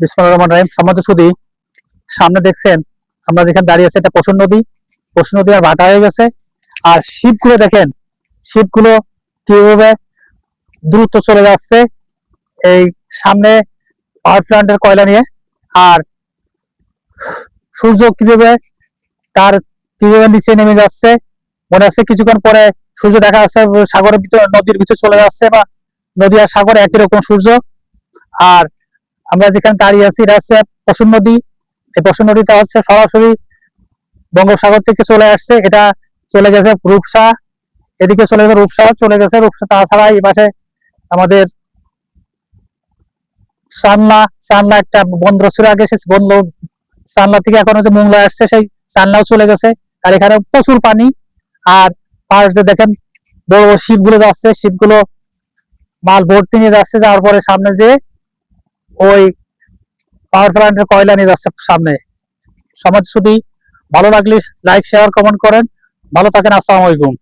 বিসমুল্লাহ রহমান রাহিম সম্মত সুদী সামনে দেখছেন, আমরা যেখানে দাঁড়িয়ে আছি এটা পশুর নদী। পশুর নদী আর ভাটা হয়ে গেছে। আর শিপগুলো দেখেন শিপগুলো কীভাবে দ্রুত চলে যাচ্ছে, এই সামনে পাওয়ার প্ল্যান্টের কয়লা নিয়ে। আর সূর্য কীভাবে, তার কীভাবে নিচে নেমে যাচ্ছে, মনে হচ্ছে কিছুক্ষণ পরে সূর্য দেখা যাচ্ছে, সাগরের ভিতরে, নদীর ভিতর চলে যাচ্ছে বা নদী আর সাগরে একই রকম সূর্য। আর আমরা যেখানে দাঁড়িয়ে আছি, এটা হচ্ছে পশুর নদী। এই পশুর নদীটা হচ্ছে সরাসরি বঙ্গোপসাগর থেকে চলে আসছে। এটা চলে গেছে রূপসা। এদিকে চলে গেছে রূপসা, চলে গেছে রূপসা। তাছাড়া এই পাশে আমাদের সান্না সান্না একটা বন্দর ছিল আগে সে বন্দর সান্না থেকে এখন হচ্ছে মোংলা আসছে, সেই সান্নাও চলে গেছে। আর এখানে প্রচুর পানি। আর পাশ দেখেন, বড় বড় শিপগুলো যাচ্ছে। শিপগুলো মাল ভর্তি নিয়ে যাচ্ছে, যাওয়ার পরে সামনে যে ওই পাওয়ার প্ল্যান্টের কয়লা নিয়ে যাচ্ছে সামনে। সমাজ শুধু ভালো লাগলে লাইক শেয়ার কমেন্ট করেন। ভালো থাকেন, আসসালামু আলাইকুম।